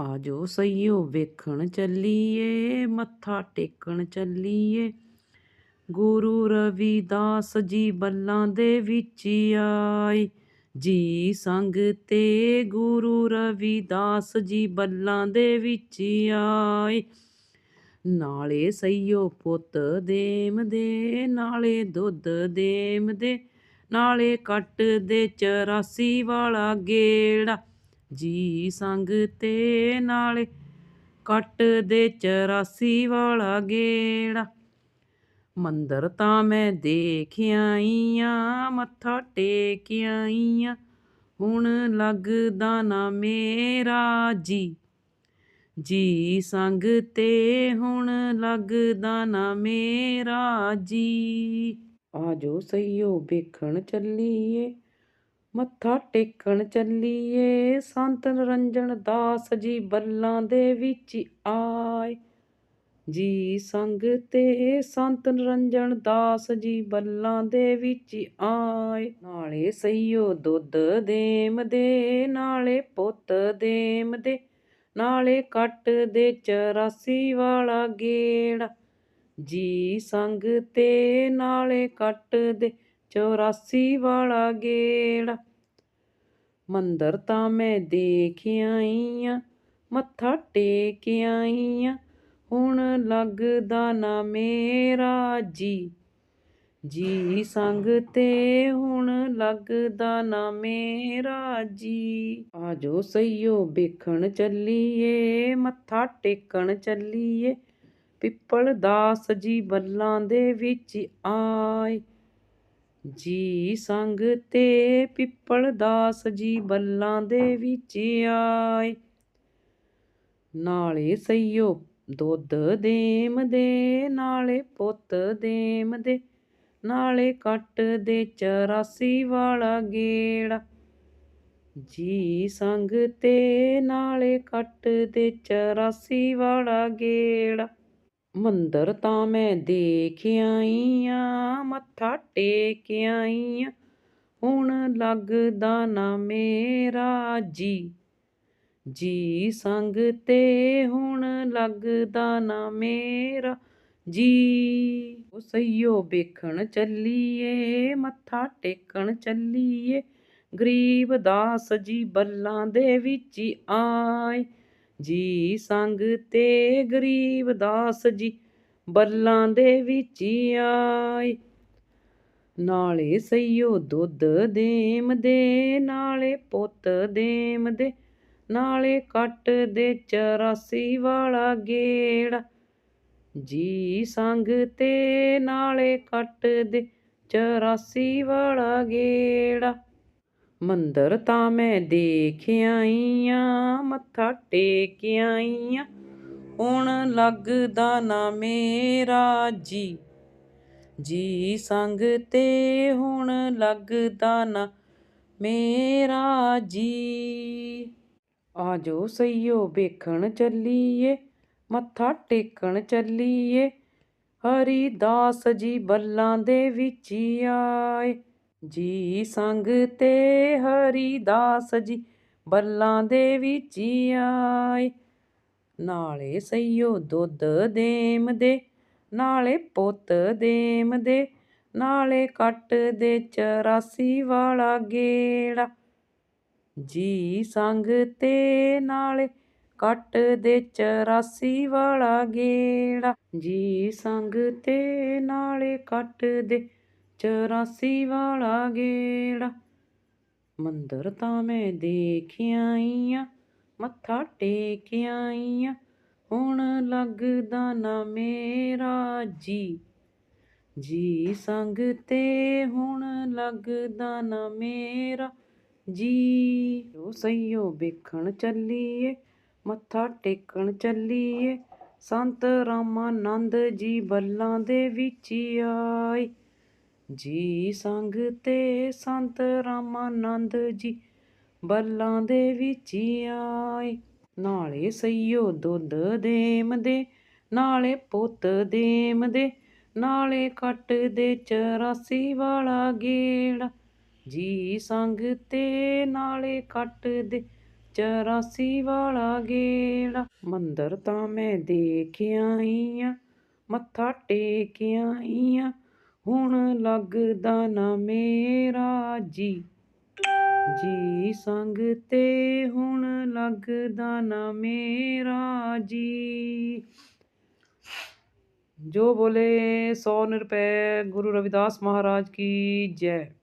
ਆਜੋ ਸਈਓ ਵੇਖਣ ਚੱਲੀਏ, ਮੱਥਾ ਟੇਕਣ ਚੱਲੀਏ। ਗੁਰੂ ਰਵਿਦਾਸ ਜੀ ਬੱਲਾਂ ਦੇ ਵਿੱਚ ਆਏ। ਜੀ ਸੰਗ ਤੇ ਗੁਰੂ ਰਵਿਦਾਸ ਜੀ ਬੱਲਾਂ ਦੇ ਵਿੱਚ ਆਏ। ਨਾਲੇ ਸਈਓ ਪੁੱਤ ਦੇਮ ਦੇ, ਨਾਲੇ ਦੁੱਧ ਦੇਮ ਦੇ, ਨਾਲੇ ਕੱਟ ਦੇ 84 ਵਾਲਾ ਗੇੜਾ। ਜੀ ਸੰਗ ਤੇ ਨਾਲੇ ਕੱਟ ਦੇ 84 ਵਾਲਾ ਗੇੜਾ। ਮੰਦਰ ਤਾਂ ਮੈਂ ਦੇਖ ਆਈ ਆਂ ਮੱਥਾ ਟੇਕ ਆਈ ਆਂ ਹੁਣ ਲੱਗਦਾ ਨਾ ਮੇਰਾ ਜੀ। ਜੀ ਸੰਗ ਤੇ ਹੁਣ ਲੱਗਦਾ ਨਾ ਮੇਰਾ ਜੀ। ਆਜੋ ਸਈਓ ਵੇਖਣ ਚੱਲੀਏ ਮੱਥਾ ਟੇਕਣ ਚੱਲੀਏ। ਸੰਤ ਨਰੰਜਨ ਦਾਸ ਜੀ ਬੱਲਾਂ ਦੇ ਵਿੱਚ ਆਏ। ਜੀ ਸੰਗ ਤੇ ਸੰਤ ਨਰੰਜਨ ਦਾਸ ਜੀ ਬੱਲਾਂ ਦੇ ਵਿੱਚ ਆਏ। ਨਾਲੇ ਸਈਓ ਦੁੱਧ ਦੇਮ ਦੇ, ਨਾਲੇ ਪੁੱਤ ਦੇਮ ਦੇ, ਨਾਲੇ ਕੱਟ ਦੇ 84 ਵਾਲਾ ਗੇੜਾ। ਜੀ ਸੰਗ ਤੇ, ਨਾਲੇ ਕੱਟ ਦੇ 84 ਵਾਲਾ ਗੇੜਾ। ਮੰਦਰ ਤਾਂ ਮੈਂ ਦੇਖ ਆਈ ਆਂ ਮੱਥਾ ਟੇਕ ਆਈ ਆਂ ਹੁਣ ਲੱਗਦਾ ਨਾ ਮੇਰਾ ਜੀ। ਜੀ ਸੰਗ ਤੇ ਹੁਣ ਲੱਗਦਾ ਨਾ ਮੇਰਾ ਜੀ। ਆਜੋ ਸਈਓ ਵੇਖਣ ਚੱਲੀਏ, ਮੱਥਾ ਟੇਕਣ ਚੱਲੀਏ। ਪਿੱਪਲ ਦਾਸ ਜੀ ਬੱਲਾਂ ਦੇ ਵਿੱਚ ਆਏ। ਜੀ ਸੰਗ ਤੇ ਪਿੱਪਲ ਦਾਸ ਜੀ ਬੱਲਾਂ ਦੇ ਵਿੱਚ ਆਏ। ਨਾਲੇ ਸਈਓ ਦੁੱਧ ਦੇਮ ਦੇ, ਨਾਲੇ ਪੁੱਤ ਦੇਮ ਦੇ, ਨਾਲੇ ਕੱਟ ਦੇ 84 ਵਾਲਾ ਗੇੜਾ। ਜੀ ਸੰਗ ਤੇ, ਨਾਲੇ ਕੱਟ ਦੇ 84 ਵਾਲਾ ਗੇੜਾ। ਮੰਦਰ ਤਾਂ ਮੈਂ ਦੇਖ ਆਈ ਆਂ। ਮੱਥਾ ਟੇਕ ਆਈ ਆਂ ਹੁਣ ਲੱਗਦਾ ਨਾ ਮੇਰਾ ਜੀ। ਜੀ ਸੰਗ ਤੇ ਹੁਣ ਲੱਗਦਾ ਨਾ ਮੇਰਾ ਜੀ। ਉਹ ਸਈਓ ਵੇਖਣ ਚੱਲੀਏ, ਮੱਥਾ ਟੇਕਣ ਚੱਲੀਏ। ਗਰੀਬ ਦਾਸ ਜੀ ਬੱਲਾਂ ਦੇ ਵਿੱਚ ਆਏ। ਜੀ ਸੰਗ ਤੇ ਗਰੀਬ ਦਾਸ ਜੀ ਬੱਲਾਂ ਦੇ ਵਿੱਚ ਆਏ। ਨਾਲੇ ਸਈਓ ਦੁੱਧ ਦੇਮ ਦੇ, ਨਾਲੇ ਪੁੱਤ ਦੇਮ ਦੇ, ਨਾਲੇ ਕੱਟ ਦੇ 84 ਵਾਲਾ ਗੇੜਾ। ਜੀ ਸੰਗ ਤੇ ਨਾਲੇ ਕੱਟ ਦੇ 84 ਵਾਲਾ ਗੇੜਾ। ਮੰਦਰ ਤਾਂ ਮੈਂ ਦੇਖ ਆਈ ਆਂ, ਮੱਥਾ ਟੇਕ ਆਈ ਆਂ। ਹੁਣ ਲੱਗਦਾ ਨਾ ਮੇਰਾ ਜੀ। ਜੀ ਸੰਗ ਤੇ ਹੁਣ ਲੱਗਦਾ ਨਾ ਮੇਰਾ ਜੀ। ਆਜੋ ਸਈਓ ਵੇਖਣ ਚੱਲੀਏ, ਮੱਥਾ ਟੇਕਣ ਚੱਲੀਏ। ਹਰੀ ਦਾਸ ਜੀ ਬੱਲਾਂ ਦੇ ਵਿੱਚ ਆਏ। ਜੀ ਸੰਗ ਤੇ ਹਰੀ ਦਾਸ ਜੀ ਬੱਲਾਂ ਦੇ ਵਿੱਚ ਆਏ। ਨਾਲੇ ਸਈਓ ਦੁੱਧ ਦੇਮ ਦੇ ਨਾਲੇ ਪੁੱਤ ਦੇਮ ਦੇ, ਨਾਲੇ ਕੱਟ ਦੇ 84 ਵਾਲਾ ਗੇੜਾ। ਜੀ ਸੰਗ ਤੇ ਨਾਲੇ ਕੱਟ ਦੇ 84 ਵਾਲਾ ਗੇੜਾ। ਜੀ ਸੰਗ ਤੇ ਨਾਲੇ ਕੱਟ ਦੇ 84 ਵਾਲਾ ਗੇੜਾ। ਮੰਦਰ ਤਾਂ ਮੈਂ ਦੇਖ ਆਈ ਆਂ, ਮੱਥਾ ਟੇਕ ਆਈ ਆਂ। ਹੁਣ ਲੱਗਦਾ ਨਾ ਮੇਰਾ ਜੀ। ਜੀ ਸੰਗ ਤੇ ਹੁਣ ਲੱਗਦਾ ਨਾ ਮੇਰਾ ਜੀ। ਉਹ ਸਈਓ ਵੇਖਣ ਚੱਲੀਏ, ਮੱਥਾ ਟੇਕਣ ਚੱਲੀਏ, ਸੰਤ ਰਾਮਾਨੰਦ ਜੀ ਬੱਲਾਂ ਦੇ ਵਿੱਚ ਆਏ। ਜੀ ਸੰਗ ਤੇ ਸੰਤ ਰਾਮਾਨੰਦ ਜੀ ਬੱਲਾਂ ਦੇ ਵਿੱਚ ਆਏ। ਨਾਲੇ ਸਈਓ ਦੁੱਧ ਦੇਮ ਦੇ ਨਾਲੇ ਪੁੱਤ ਦੇਮ ਦੇ ਨਾਲੇ ਕੱਟ ਦੇ 84 ਵਾਲਾ ਗੇੜਾ। ਜੀ ਸੰਗ ਤੇ ਨਾਲੇ ਕੱਟ ਦੇ ਚਰਾਸੀ ਵਾਲਾ ਗੇੜਾ। ਮੰਦਰ ਤਾਂ ਮੈਂ ਦੇਖ ਆਈ ਆਂ, ਮੱਥਾ ਟੇਕ ਆਈ ਆਂ, ਹੁਣ ਲੱਗਦਾ ਨਾ ਮੇਰਾ ਜੀ। ਜੀ ਸੰਗ ਤੇ ਹੁਣ ਲੱਗਦਾ ਨਾ ਮੇਰਾ ਜੀ। ਜੋ ਬੋਲੇ ਸੋ ਨਿਰਭੈ ਗੁਰੂ ਰਵਿਦਾਸ ਮਹਾਰਾਜ ਕੀ ਜੈ।